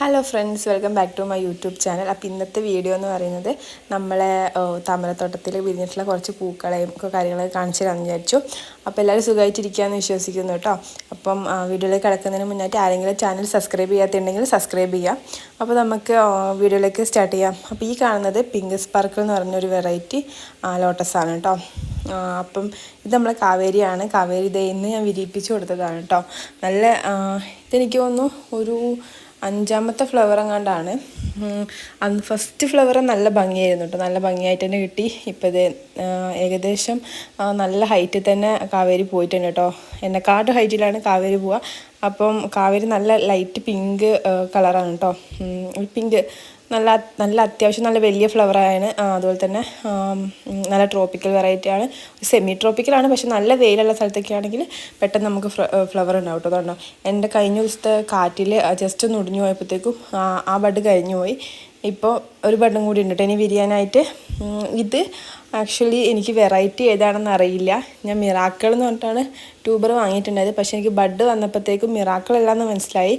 Hello friends welcome back to my YouTube channel അപ്പോൾ ഇന്നത്തെ video എന്ന് പറയുന്നത് നമ്മളെ താമരത്തോട്ടത്തിൽ വിരിഞ്ഞിട്ടുള്ള കുറച്ച് പൂക്കളെയും കാര്യങ്ങളൊക്കെ കാണിച്ചു തരാമെന്ന് വിചാരിച്ചു. അപ്പോൾ എല്ലാവരും സുഖമായിട്ടിരിക്കുകയെന്ന് വിശ്വസിക്കുന്നു കേട്ടോ. അപ്പം വീഡിയോയിലേക്ക് കിടക്കുന്നതിന് മുന്നായിട്ട് ആരെങ്കിലും ചാനൽ സബ്സ്ക്രൈബ് ചെയ്യാത്തുണ്ടെങ്കിൽ സബ്സ്ക്രൈബ് ചെയ്യാം. അപ്പോൾ നമുക്ക് വീഡിയോയിലേക്ക് സ്റ്റാർട്ട് ചെയ്യാം. അപ്പോൾ ഈ കാണുന്നത് പിങ്ക് സ്പാർക്കിൾ എന്ന് പറഞ്ഞൊരു വെറൈറ്റി ലോട്ടസാണ് കേട്ടോ. അപ്പം ഇത് നമ്മളെ കാവേരിയാണ്. കാവേരി ഇതേ ഇന്ന് ഞാൻ വിരിയിപ്പിച്ചു കൊടുത്തതാണ് കേട്ടോ. നല്ല ഇതെനിക്ക് തോന്നുന്നു ഒരു അഞ്ചാമത്തെ ഫ്ലവർ എങ്ങാണ്ടാണ്. അന്ന് ഫസ്റ്റ് ഫ്ലവർ നല്ല ഭംഗിയായിരുന്നു കേട്ടോ നല്ല ഭംഗിയായിട്ട് തന്നെ കിട്ടി. ഇപ്പോൾ ഇത് ഏകദേശം നല്ല ഹൈറ്റിൽ തന്നെ കാവേരി പോയിട്ടുണ്ട് കേട്ടോ കാട് ഹൈറ്റിലാണ് കാവേരി പോവുക അപ്പം കാവേരി നല്ല ലൈറ്റ് പിങ്ക് കളറാണ് കേട്ടോ പിങ്ക് നല്ല നല്ല അത്യാവശ്യം നല്ല വലിയ ഫ്ലവറാണ് അതുപോലെ തന്നെ നല്ല ട്രോപ്പിക്കൽ വെറൈറ്റി ആണ്. സെമി ട്രോപ്പിക്കലാണ് പക്ഷെ നല്ല വെയിലുള്ള സ്ഥലത്തൊക്കെ ആണെങ്കിൽ പെട്ടെന്ന് നമുക്ക് ഫ്ലവർ ഉണ്ടാവും കേട്ടോ അതുകൊണ്ടോ എന്റെ കഴിഞ്ഞ ദിവസത്തെ കാറ്റിൽ ജസ്റ്റ് ഒന്ന് ഒടിഞ്ഞു പോയപ്പോഴത്തേക്കും ആ ബഡ് കഴിഞ്ഞു പോയി. ഇപ്പോൾ ഒരു ബഡും കൂടി ഉണ്ട് കേട്ടോ ഇനി വിരിയാനായിട്ട് ഇത് ആക്ച്വലി എനിക്ക് വെറൈറ്റി ഏതാണെന്ന് അറിയില്ല. ഞാൻ മിറാക്കൾ എന്ന് പറഞ്ഞിട്ടാണ് ട്യൂബർ വാങ്ങിയിട്ടുണ്ടായത്. പക്ഷേ എനിക്ക് ബഡ് വന്നപ്പോഴത്തേക്കും മിറാക്കൾ അല്ലാന്ന് മനസ്സിലായി.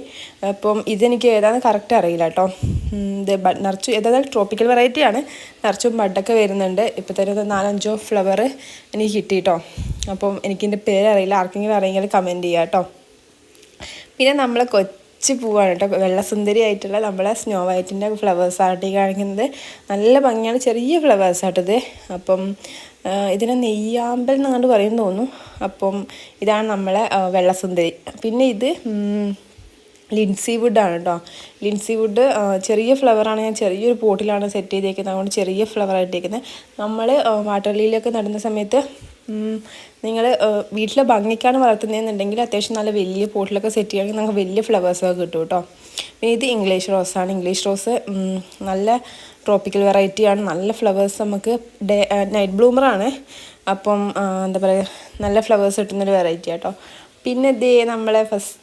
അപ്പം ഇതെനിക്ക് ഏതാണെന്ന് കറക്റ്റ് അറിയില്ല കേട്ടോ ഇത് ഏതായാലും ട്രോപ്പിക്കൽ വെറൈറ്റിയാണ് നിറച്ചും ബഡൊക്കെ വരുന്നുണ്ട്. ഇപ്പോൾ തന്നെ നാലഞ്ചോ ഫ്ലവർ എനിക്ക് കിട്ടി കേട്ടോ അപ്പം എനിക്കിന്റെ പേരറിയില്ല ആർക്കെങ്കിലും അറിയെങ്കിൽ കമന്റ് ചെയ്യാം കേട്ടോ. പിന്നെ നമ്മൾ കൊച്ചു പൂവാണ് കേട്ടോ. വെള്ളസുന്ദരി ആയിട്ടുള്ള നമ്മളെ സ്നോ വൈറ്റിന്റെ ഫ്ലവേഴ്സായിട്ട് ഈ കാണിക്കുന്നത്. നല്ല ഭംഗിയാണ്. ചെറിയ ഫ്ലവേഴ്സായിട്ടത് അപ്പം ഇതിനെ നെയ്യാമ്പൽ എന്നങ്ങോട്ട് പറയും തോന്നുന്നു. അപ്പം ഇതാണ് നമ്മളെ വെള്ളസുന്ദരി. പിന്നെ ഇത് ലിൻസി വുഡാണ് കേട്ടോ ലിൻസി വുഡ് ചെറിയ ഫ്ലവറാണ് ഞാൻ ചെറിയൊരു പോട്ടിലാണ് സെറ്റ് ചെയ്തേക്കുന്നത്. അതുകൊണ്ട് ചെറിയ ഫ്ലവറായിട്ടേക്കുന്നത് നമ്മൾ വാട്ടർ ലീലൊക്കെ നടുന്ന സമയത്ത് നിങ്ങൾ വീട്ടിലെ ഭംഗിക്കാണ് വളർത്തുന്നതെന്നുണ്ടെങ്കിൽ അത്യാവശ്യം നല്ല വലിയ പോട്ടിലൊക്കെ സെറ്റ് ചെയ്യുകയാണെങ്കിൽ നമുക്ക് വലിയ ഫ്ലവേഴ്സൊക്കെ കിട്ടും കേട്ടോ പിന്നെ ഇത് ഇംഗ്ലീഷ് റോസാണ് ഇംഗ്ലീഷ് റോസ് നല്ല ട്രോപ്പിക്കൽ വെറൈറ്റിയാണ് നല്ല ഫ്ലവേഴ്സ് നമുക്ക് ഡേ നൈറ്റ് ബ്ലൂമറാണ് അപ്പം എന്താ പറയുക നല്ല ഫ്ലവേഴ്സ് കിട്ടുന്നൊരു വെറൈറ്റി കേട്ടോ പിന്നെ ഇതേ നമ്മളെ ഫസ്റ്റ്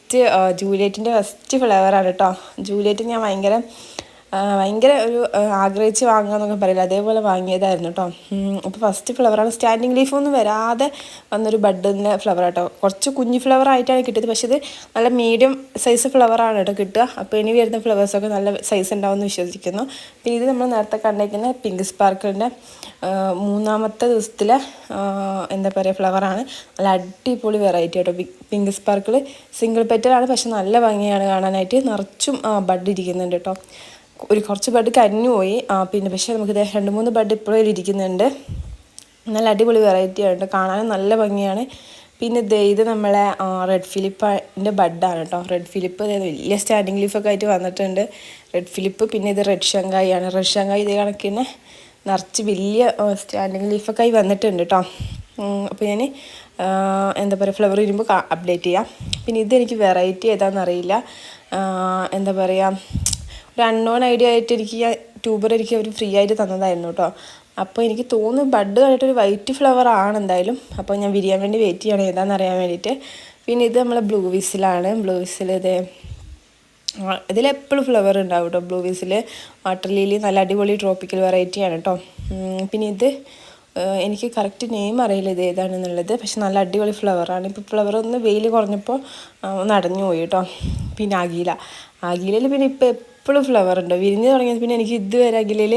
ജൂലിയറ്റിന്റെ ഫസ്റ്റ് ഫ്ലവറാണ് കേട്ടോ ജൂലിയറ്റ് ഞാൻ ഭയങ്കര ഭയങ്കര ഒരു ആഗ്രഹിച്ച് വാങ്ങുക പറയില്ല? അതേപോലെ വാങ്ങിയതായിരുന്നു കേട്ടോ അപ്പോൾ ഫസ്റ്റ് ഫ്ലവറാണ് സ്റ്റാൻഡിങ് ലീഫൊന്നും വരാതെ വന്നൊരു ബഡിന്റെ ഫ്ലവർ കേട്ടോ കുറച്ച് കുഞ്ഞു ഫ്ലവർ ആയിട്ടാണ് കിട്ടിയത്. പക്ഷേ ഇത് നല്ല മീഡിയം സൈസ് ഫ്ലവറാണ് കേട്ടോ കിട്ടുക. അപ്പോൾ ഇനി വരുന്ന ഫ്ലവേഴ്സൊക്കെ നല്ല സൈസ് ഉണ്ടാവുമെന്ന് വിശ്വസിക്കുന്നു. പിന്നെ ഇത് നമ്മൾ നേരത്തെ കണ്ടേക്കുന്ന പിങ്ക് സ്പാർക്കിളിന്റെ മൂന്നാമത്തെ ദിവസത്തിലെ എന്താ പറയുക ഫ്ലവറാണ് നല്ല അടിപൊളി വെറൈറ്റി കേട്ടോ പിങ്ക് സ്പാർക്കിൾ സിംഗിൾ പെറ്റലാണ് പക്ഷെ നല്ല ഭംഗിയാണ് കാണാനായിട്ട്. നിറച്ചും ബഡ് ഇരിക്കുന്നുണ്ട് കേട്ടോ ഒരു കുറച്ച് ബഡ് കരിഞ്ഞു പോയി. പിന്നെ പക്ഷേ നമുക്ക് രണ്ട് മൂന്ന് ബഡ് ഇപ്പോഴും ഇരിക്കുന്നുണ്ട്. നല്ല അടിപൊളി വെറൈറ്റി ആണ് കാണാനും നല്ല ഭംഗിയാണ്. പിന്നെ ദേ ഇത് നമ്മളെ റെഡ് ഫിലിപ്പിന്റെ ബഡാണ് കേട്ടോ റെഡ് ഫിലിപ്പ് വലിയ സ്റ്റാൻഡിങ് ലീഫൊക്കെ ആയിട്ട് വന്നിട്ടുണ്ട്. റെഡ് ഫിലിപ്പ് പിന്നെ ഇത് റെഡ് ഷങ്കായി ആണ്. റെഡ് ഷങ്കായി ഇതേ കണക്കിന് നിറച്ച് വലിയ സ്റ്റാൻഡിങ് ലീഫൊക്കെ ആയി വന്നിട്ടുണ്ട് കേട്ടോ അപ്പോൾ ഞാൻ എന്താ പറയുക ഫ്ലവർ വരുമ്പോൾ അപ്ഡേറ്റ് ചെയ്യാം. പിന്നെ ഇതെനിക്ക് വെറൈറ്റി ഏതാണെന്ന് അറിയില്ല എന്താ പറയുക ഒരു അൺനോൺ ഐഡിയ ആയിട്ട് എനിക്ക് ട്യൂബർ എനിക്ക് അവർ ഫ്രീ ആയിട്ട് തന്നതായിരുന്നു കേട്ടോ അപ്പോൾ എനിക്ക് തോന്നുന്നു ബഡ് കണ്ടിട്ടൊരു വൈറ്റ് ഫ്ലവർ ആണ് എന്തായാലും. അപ്പോൾ ഞാൻ വിരിയാൻ വേണ്ടി വെയിറ്റ് ചെയ്യണം. ഏതാണെന്ന് അറിയാൻ വേണ്ടിയിട്ട്. പിന്നെ ഇത് നമ്മളെ ബ്ലൂ വിസിലാണ് ബ്ലൂ വിസിൽ ഇത് ഇതിലെപ്പോഴും ഫ്ലവർ ഉണ്ടാവും കേട്ടോ ബ്ലൂ വിസിൽ വാട്ടർ ലീലി നല്ല അടിപൊളി ട്രോപ്പിക്കൽ വെറൈറ്റിയാണ് കേട്ടോ പിന്നെ ഇത് എനിക്ക് കറക്റ്റ് നെയിം അറിയില്ല ഇത് ഏതാണെന്നുള്ളത്. പക്ഷെ നല്ല അടിപൊളി ഫ്ലവറാണ് ഇപ്പോൾ ഫ്ലവർ ഒന്ന് വെയിൽ കുറഞ്ഞപ്പോൾ ഒന്ന് അടഞ്ഞു പോയി കേട്ടോ പിന്നെ അഗീല അഗീലയിൽ പിന്നെ ഇപ്പോൾ എപ്പോഴും ഫ്ലവർ ഉണ്ട്. വിരിഞ്ഞ് തുടങ്ങിയത് പിന്നെ എനിക്ക് ഇതുവരെ അഖിലയിൽ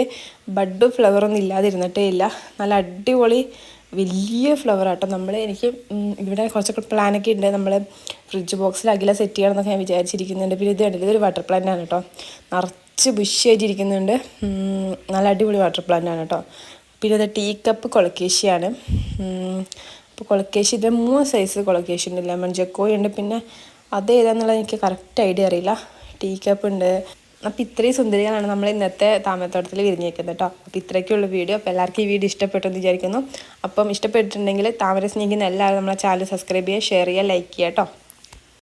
ബഡ് ഫ്ലവറൊന്നും ഇല്ലാതിരുന്നിട്ടേ ഇല്ല. നല്ല അടിപൊളി വലിയ ഫ്ലവർ ആട്ടോ. നമ്മൾ എനിക്ക് ഇവിടെ കുറച്ചൊക്കെ പ്ലാനൊക്കെ ഉണ്ട്. നമ്മൾ ഫ്രിഡ്ജ് ബോക്സിൽ അഖില സെറ്റ് ചെയ്യണമെന്നൊക്കെ ഞാൻ വിചാരിച്ചിരിക്കുന്നുണ്ട്. പിന്നെ ഇത് കണ്ടില്ല? ഇതൊരു വാട്ടർ പ്ലാന്റ് ആണ് കേട്ടോ. നിറച്ച് ബുഷിയായിട്ടിരിക്കുന്നുണ്ട്. നല്ല അടിപൊളി വാട്ടർ പ്ലാന്റ് ആണ് കേട്ടോ. പിന്നെ അത് ടീ കപ്പ് കൊളക്കേശിയാണ് അപ്പോൾ കൊളക്കേശി ഇതിന്റെ മൂന്ന് സൈസ് കൊളക്കേശി ഉണ്ട്. ലെമൺ ജക്കോയുണ്ട് പിന്നെ അത് ഏതാണെന്നുള്ളത് എനിക്ക് കറക്റ്റ് ഐഡിയ അറിയില്ല. ടീ കപ്പ് ഉണ്ട്. അപ്പോൾ ഇത്രയും സുന്ദരികളാണ് നമ്മൾ ഇന്നത്തെ താമരത്തോട്ടത്തിൽ വിരിഞ്ഞേക്കുന്നത് കേട്ടോ. അപ്പോൾ ഇത്രയ്ക്കുള്ള വീഡിയോ അപ്പോൾ എല്ലാവർക്കും ഈ വീഡിയോ ഇഷ്ടപ്പെട്ടു എന്ന് വിചാരിക്കുന്നു. അപ്പം ഇഷ്ടപ്പെട്ടിട്ടുണ്ടെങ്കിൽ താമര സ്നേഹിക്കുന്ന എല്ലാവരും നമ്മളെ ചാനൽ സബ്സ്ക്രൈബ് ചെയ്യുക ഷെയർ ചെയ്യുക ലൈക്ക് ചെയ്യുക കേട്ടോ.